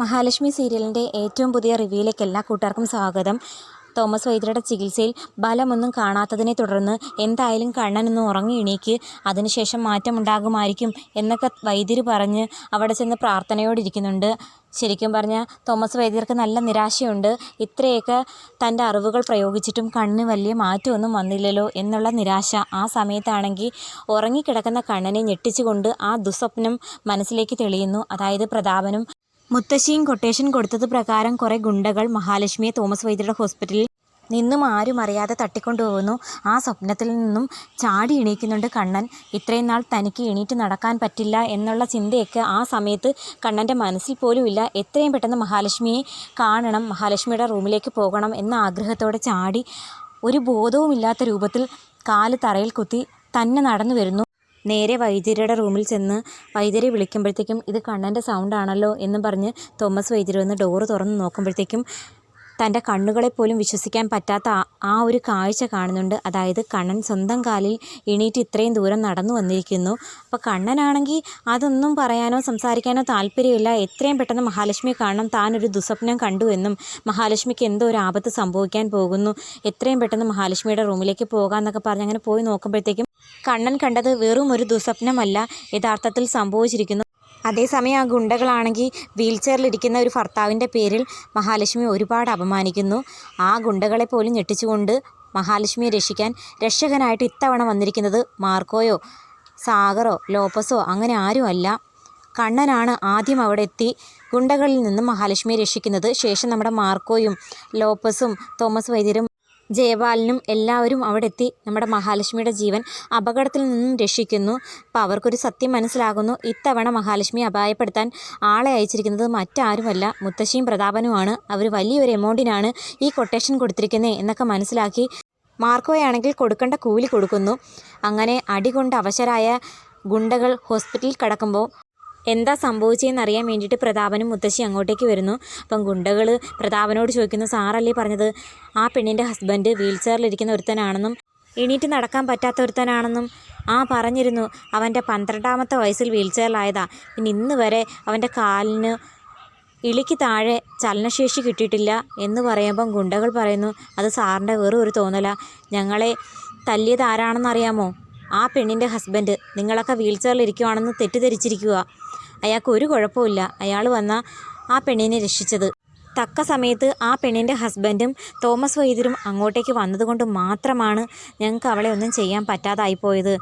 മഹാലക്ഷ്മി സീരിയലിന്റെ ഏറ്റവും പുതിയ റിവ്യൂയിലേക്ക് എല്ലാ കൂട്ടുകാർക്കും സ്വാഗതം. തോമസ് വൈദ്യരുടെ ചികിത്സയിൽ ബലമൊന്നും കാണാത്തതിനെ തുടർന്ന് എന്തായാലും കണ്ണനൊന്ന് ഉറങ്ങി എണീക്ക് അതിനുശേഷം മാറ്റമുണ്ടാകുമായിരിക്കും എന്നൊക്കെ വൈദ്യർ പറഞ്ഞ് അവിടെ ചെന്ന് പ്രാർത്ഥനയോടിരിക്കുന്നുണ്ട്. ശരിക്കും പറഞ്ഞാൽ തോമസ് വൈദ്യർക്ക് നല്ല നിരാശയുണ്ട്. ഇത്രയൊക്കെ തന്റെ അറിവുകൾ പ്രയോഗിച്ചിട്ടും കണ്ണിന് വലിയ മാറ്റമൊന്നും വന്നില്ലല്ലോ എന്നുള്ള നിരാശ ആ സമയത്താണെങ്കിൽ ഉറങ്ങിക്കിടക്കുന്ന കണ്ണനെ ഞെട്ടിച്ചുകൊണ്ട് ആ ദുസ്വപ്നം മനസ്സിലേക്ക് തെളിയുന്നു. അതായത് പ്രതാപനും മുത്തശ്ശിയും കൊട്ടേഷൻ കൊടുത്തത് പ്രകാരം കുറേ ഗുണ്ടകൾ മഹാലക്ഷ്മിയെ തോമസ് വൈദ്യരുടെ ഹോസ്പിറ്റലിൽ നിന്നും ആരും അറിയാതെ തട്ടിക്കൊണ്ടുപോകുന്നു ആ സ്വപ്നത്തിൽ നിന്നും ചാടി എണീക്കുന്നുണ്ട് കണ്ണൻ. ഇത്രയും നാൾ തനിക്ക് എണീറ്റ് നടക്കാൻ പറ്റില്ല എന്നുള്ള ചിന്തയൊക്കെ ആ സമയത്ത് കണ്ണന്റെ മനസ്സിൽ പോലും ഇല്ല. എത്രയും പെട്ടെന്ന് മഹാലക്ഷ്മിയെ കാണണം മഹാലക്ഷ്മിയുടെ റൂമിലേക്ക് പോകണം എന്ന ആഗ്രഹത്തോടെ ചാടി ഒരു ബോധവുമില്ലാത്ത രൂപത്തിൽ കാൽ തറയിൽ കുത്തി തന്നെ നടന്നു വരുന്നു. നേരെ വൈദ്യരുടെ റൂമിൽ ചെന്ന് വൈദ്യരെ വിളിക്കുമ്പോഴത്തേക്കും ഇത് കണ്ണന്റെ സൗണ്ടാണല്ലോ എന്നും പറഞ്ഞ് തോമസ് വൈദ്യർ വന്ന് ഡോറ് തുറന്ന് നോക്കുമ്പോഴത്തേക്കും തന്റെ കണ്ണുകളെ പോലും വിശ്വസിക്കാൻ പറ്റാത്ത ആ- ഒരു കാഴ്ച കാണുന്നുണ്ട്. അതായത് കണ്ണൻ സ്വന്തം കാലിൽ എണീറ്റ് ഇത്രയും ദൂരം നടന്നു വന്നിരിക്കുന്നു. അപ്പോൾ കണ്ണനാണെങ്കിൽ അതൊന്നും പറയാനോ സംസാരിക്കാനോ താല്പര്യമില്ല. എത്രയും പെട്ടെന്ന് മഹാലക്ഷ്മിയെ കാണണം. താനൊരു ദുസ്വപ്നം കണ്ടു എന്നും മഹാലക്ഷ്മിക്ക് എന്തോ ഒരു ആപത്ത് സംഭവിക്കാൻ പോകുന്നു. എത്രയും പെട്ടെന്ന് മഹാലക്ഷ്മിയുടെ റൂമിലേക്ക് പോകാമെന്നൊക്കെ പറഞ്ഞ് അങ്ങനെ പോയി നോക്കുമ്പോഴത്തേക്കും കണ്ണൻ കണ്ടത് വെറും ഒരു ദുസ്വപ്നമല്ല യഥാർത്ഥത്തിൽ സംഭവിച്ചിരിക്കുന്നു. അതേസമയം ആ ഗുണ്ടകളാണെങ്കിൽ വീൽ ചെയറിലിരിക്കുന്ന ഒരു ഭർത്താവിന്റെ പേരിൽ മഹാലക്ഷ്മി ഒരുപാട് അപമാനിക്കുന്നു. ആ ഗുണ്ടകളെ പോലും ഞെട്ടിച്ചുകൊണ്ട് മഹാലക്ഷ്മിയെ രക്ഷിക്കാൻ രക്ഷകനായിട്ട് ഇത്തവണ വന്നിരിക്കുന്നത് മാർക്കോയോ സാഗറോ ലോപ്പസോ അങ്ങനെ ആരുമല്ല. കണ്ണനാണ് ആദ്യം അവിടെ എത്തി ഗുണ്ടകളിൽ നിന്നും മഹാലക്ഷ്മിയെ രക്ഷിക്കുന്നത്. ശേഷം നമ്മുടെ മാർക്കോയും ലോപ്പസും തോമസ് വൈദ്യരും ജയപാലനും എല്ലാവരും അവിടെ എത്തി നമ്മുടെ മഹാലക്ഷ്മിയുടെ ജീവൻ അപകടത്തിൽ നിന്നും രക്ഷിക്കുന്നു. അപ്പോൾ അവർക്കൊരു സത്യം മനസ്സിലാകുന്നു. ഇത്തവണ മഹാലക്ഷ്മി അപായപ്പെടുത്താൻ ആളെ അയച്ചിരിക്കുന്നത് മറ്റാരുമല്ല മുത്തശ്ശിയും പ്രതാപനുമാണ്. അവർ വലിയൊരു എമൗണ്ടിനാണ് ഈ കൊട്ടേഷൻ കൊടുത്തിരിക്കുന്നത് എന്നൊക്കെ മനസ്സിലാക്കി മാർക്കോയാണെങ്കിൽ കൊടുക്കേണ്ട കൂലി കൊടുക്കുന്നു. അങ്ങനെ അടികൊണ്ട് അവശരായ ഗുണ്ടകൾ ഹോസ്പിറ്റലിൽ കിടക്കുമ്പോൾ എന്താ സംഭവിച്ചതെന്ന് അറിയാൻ വേണ്ടിയിട്ട് പ്രതാപനും മുത്തശ്ശി അങ്ങോട്ടേക്ക് വരുന്നു. അപ്പം ഗുണ്ടകൾ പ്രതാപനോട് ചോദിക്കുന്നു സാറല്ലേ പറഞ്ഞത് ആ പെണ്ണിന്റെ ഹസ്ബൻഡ് വീൽ ചെയറിലിരിക്കുന്ന ഒരുത്തനാണെന്നും എണീറ്റ് നടക്കാൻ പറ്റാത്ത ഒരുത്തനാണെന്നും? ആ പറഞ്ഞിരുന്നു. അവന്റെ പന്ത്രണ്ടാമത്തെ വയസ്സിൽ വീൽ ചെയറിലായതാ ഇനി ഇന്ന് വരെ അവന്റെ കാലിന് ഇളിക്ക് താഴെ ചലനശേഷി കിട്ടിയിട്ടില്ല എന്ന് പറയുമ്പം ഗുണ്ടകൾ പറയുന്നു അത് സാറിന്റെ വെറും ഒരു തോന്നല. ഞങ്ങളെ തല്ലിയത് ആരാണെന്നറിയാമോ ആ പെണ്ണിന്റെ ഹസ്ബൻഡ് നിങ്ങളൊക്കെ വീൽ ചെയറിൽ ഇരിക്കുവാണെന്ന് തെറ്റിദ്ധരിച്ചിരിക്കുക അയാൾക്ക് ഒരു കുഴപ്പമില്ല അയാൾ വന്ന ആ പെണ്ണിനെ രക്ഷിച്ചത്. തക്ക സമയത്ത് ആ പെണ്ണിന്റെ ഹസ്ബൻഡും തോമസ് വൈദ്യരും അങ്ങോട്ടേക്ക് വന്നതുകൊണ്ട് മാത്രമാണ് ഞങ്ങൾക്ക് അവളെ ഒന്നും ചെയ്യാൻ പറ്റാതായിപ്പോയത്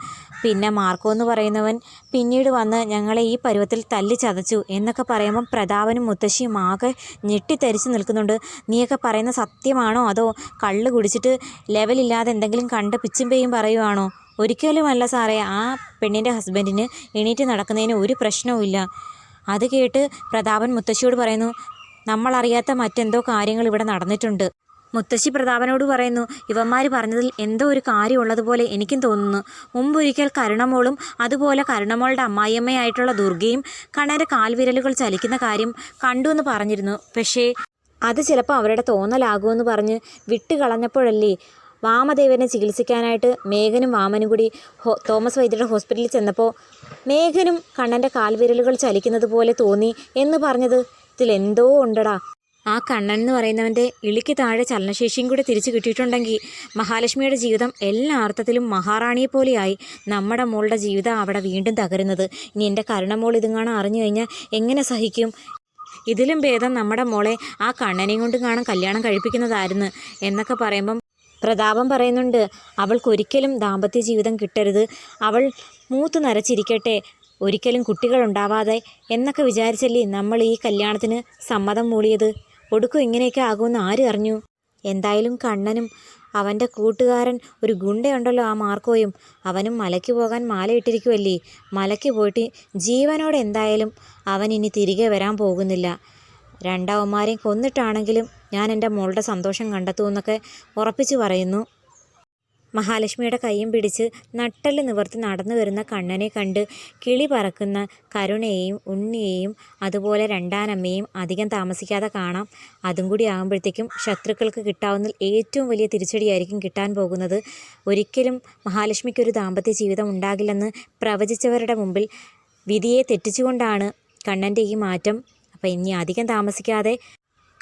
പിന്നെ മാർക്കോ എന്ന് പറയുന്നവൻ പിന്നീട് വന്ന് ഞങ്ങളെ ഈ പരുവത്തിൽ തല്ലി ചതച്ചു എന്നൊക്കെ പറയുമ്പം പ്രതാപനും മുത്തശ്ശിയും ആകെ ഞെട്ടിത്തെരിച്ച് നിൽക്കുന്നുണ്ട്. നീയൊക്കെ പറയുന്ന സത്യമാണോ? അതോ കള്ള് കുടിച്ചിട്ട് ലെവലില്ലാതെ എന്തെങ്കിലും കണ്ട് പിച്ചും പേയും പറയുവാണോ? ഒരിക്കലുമല്ല സാറേ ആ പെണ്ണിന്റെ ഹസ്ബൻഡിന് എണീറ്റ് നടക്കുന്നതിന് ഒരു പ്രശ്നവുമില്ല. അത് കേട്ട് പ്രതാപൻ മുത്തശ്ശിയോട് പറയുന്നു നമ്മളറിയാത്ത മറ്റെന്തോ കാര്യങ്ങൾ ഇവിടെ നടന്നിട്ടുണ്ട്. മുത്തശ്ശി പ്രതാപനോട് പറയുന്നു ഇവന്മാർ പറഞ്ഞതിൽ എന്തോ ഒരു കാര്യമുള്ളതുപോലെ എനിക്കും തോന്നുന്നു. മുമ്പൊരിക്കൽ കരുണമോളും അതുപോലെ കരുണമോളുടെ അമ്മായിയമ്മയായിട്ടുള്ള ദുർഗയും കണ്ണന്റെ കാൽവിരലുകൾ ചലിക്കുന്ന കാര്യം കണ്ടു എന്ന് പറഞ്ഞിരുന്നു. പക്ഷേ അത് ചിലപ്പോൾ അവരുടെ തോന്നലാകുമെന്ന് പറഞ്ഞ് വിട്ടുകളഞ്ഞപ്പോഴല്ലേ വാമദേവനെ ചികിത്സിക്കാനായിട്ട് മേഘനും വാമനും കൂടി ഹോ തോമസ് വൈദ്യരുടെ ഹോസ്പിറ്റലിൽ ചെന്നപ്പോൾ മേഘനും കണ്ണന്റെ കാൽവിരലുകൾ ചലിക്കുന്നത് പോലെ തോന്നി എന്ന് പറഞ്ഞത് ഇതിലെന്തോ ഉണ്ടടാ. ആ കണ്ണൻ എന്ന് പറയുന്നവന്റെ ഇളിക്ക് താഴെ ചലനശേഷിയും കൂടെ തിരിച്ചു കിട്ടിയിട്ടുണ്ടെങ്കിൽ മഹാലക്ഷ്മിയുടെ ജീവിതം എല്ലാ അർത്ഥത്തിലും മഹാറാണിയെ പോലെയായി നമ്മുടെ മോളുടെ ജീവിതം അവിടെ വീണ്ടും തകരുന്നത്. ഇനി എന്റെ കരുണമോൾ ഇതും കാണാൻ അറിഞ്ഞു കഴിഞ്ഞാൽ എങ്ങനെ സഹിക്കും? ഇതിലും ഭേദം നമ്മുടെ മോളെ ആ കണ്ണനെയും കൊണ്ട് കാണാൻ കല്യാണം കഴിപ്പിക്കുന്നതായിരുന്നു എന്നൊക്കെ പറയുമ്പം പ്രതാപം പറയുന്നുണ്ട് അവൾക്കൊരിക്കലും ദാമ്പത്യ ജീവിതം കിട്ടരുത്. അവൾ മൂത്ത് നരച്ചിരിക്കട്ടെ. ഒരിക്കലും കുട്ടികളുണ്ടാവാതെ എന്നൊക്കെ വിചാരിച്ചല്ലേ നമ്മൾ ഈ കല്യാണത്തിന് സമ്മതം മൂളിയത്? ഒടുക്കും ഇങ്ങനെയൊക്കെ ആകുമെന്ന് ആര് അറിഞ്ഞു? എന്തായാലും കണ്ണനും അവന്റെ കൂട്ടുകാരൻ ഒരു ഗുണ്ടയുണ്ടല്ലോ ആ മാർക്കോയും. അവനും മലയ്ക്ക് പോകാൻ മാലയിട്ടിരിക്കുമല്ലേ മലയ്ക്ക് പോയിട്ട് ജീവനോടെ എന്തായാലും അവൻ ഇനി തിരികെ വരാൻ പോകുന്നില്ല. രണ്ടാവന്മാരെയും കൊന്നിട്ടാണെങ്കിലും ഞാൻ എന്റെ മോളുടെ സന്തോഷം കണ്ടെത്തുമെന്നൊക്കെ ഉറപ്പിച്ചു പറയുന്നു. മഹാലക്ഷ്മിയുടെ കൈയും പിടിച്ച് നട്ടൽ നിവർത്തി നടന്നു വരുന്ന കണ്ണനെ കണ്ട് കിളി പറക്കുന്ന കരുണയെയും ഉണ്ണിയെയും അതുപോലെ രണ്ടാനമ്മയും അധികം താമസിക്കാതെ കാണാം. അതും കൂടി ആകുമ്പോഴത്തേക്കും ശത്രുക്കൾക്ക് കിട്ടാവുന്ന ഏറ്റവും വലിയ തിരിച്ചടിയായിരിക്കും കിട്ടാൻ പോകുന്നത്. ഒരിക്കലും മഹാലക്ഷ്മിക്കൊരു ദാമ്പത്യ ജീവിതം ഉണ്ടാകില്ലെന്ന് പ്രവചിച്ചവരുടെ മുമ്പിൽ വിധിയെ തെറ്റിച്ചുകൊണ്ടാണ് കണ്ണന്റെ ഈ മാറ്റം. അപ്പോൾ ഇനി അധികം താമസിക്കാതെ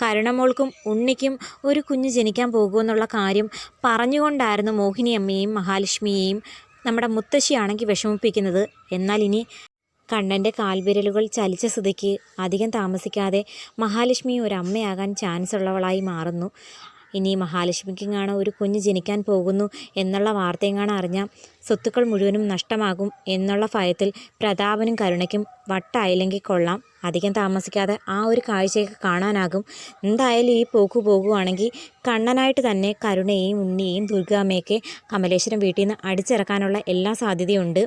കരുണമോൾക്കും ഉണ്ണിക്കും ഒരു കുഞ്ഞ് ജനിക്കാൻ പോകുമെന്നുള്ള കാര്യം പറഞ്ഞുകൊണ്ടായിരുന്നു മോഹിനിയമ്മയെയും മഹാലക്ഷ്മിയെയും നമ്മുടെ മുത്തശ്ശിയാണെങ്കിൽ വിഷമിപ്പിക്കുന്നത്. എന്നാൽ ഇനി കണ്ണന്റെ കാൽവിരലുകൾ ചലിച്ച സ്ഥിതിക്ക് അധികം താമസിക്കാതെ മഹാലക്ഷ്മി ഒരു അമ്മയാകാൻ ചാൻസ് ഉള്ളവളായി മാറുന്നു. ഇനി മഹാലക്ഷ്മിക്കെങ്ങാണ് ഒരു കുഞ്ഞ് ജനിക്കാൻ പോകുന്നു എന്നുള്ള വാർത്തയെങ്ങാണ് അറിഞ്ഞ സ്വത്തുക്കൾ മുഴുവനും നഷ്ടമാകും എന്നുള്ള ഭയത്തിൽ പ്രതാപനും കരുണയ്ക്കും വട്ടായില്ലെങ്കിൽ കൊള്ളാം. അധികം താമസിക്കാതെ ആ ഒരു കാഴ്ചയൊക്കെ കാണാനാകും. എന്തായാലും ഈ പോക്ക് പോകുവാണെങ്കിൽ കണ്ണനായിട്ട് തന്നെ കരുണയെയും ഉണ്ണിയെയും ദുർഗാമ്മയൊക്കെ കമലേശ്വരം വീട്ടിൽ നിന്ന് അടിച്ചിറക്കാനുള്ള എല്ലാ സാധ്യതയുണ്ട്.